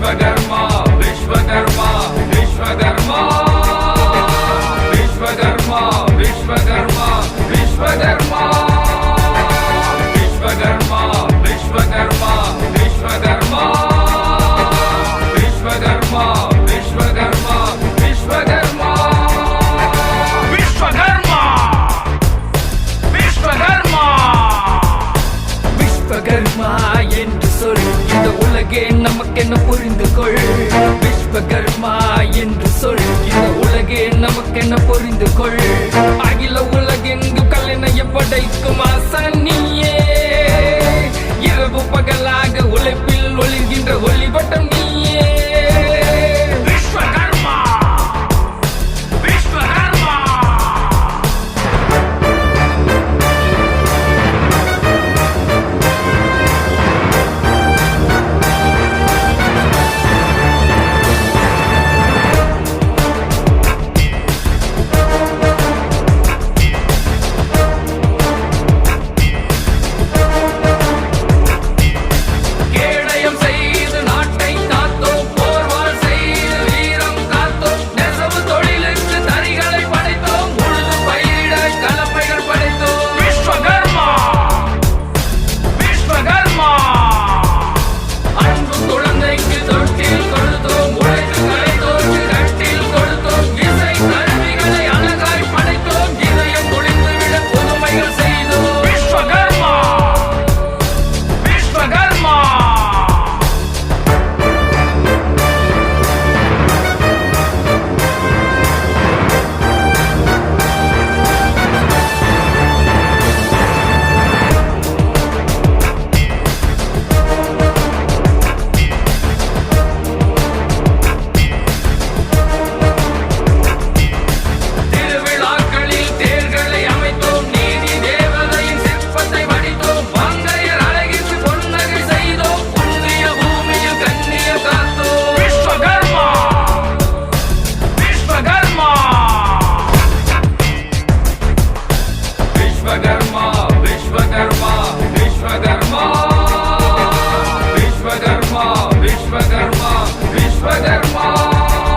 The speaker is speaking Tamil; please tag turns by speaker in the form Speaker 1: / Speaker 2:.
Speaker 1: Svagarma உலகே
Speaker 2: நமக்கென புரிந்து கொள்.
Speaker 1: விஸ்வகர்மா என்று சொல் இந்த உலகே நமக்கென புரிந்து கொள்.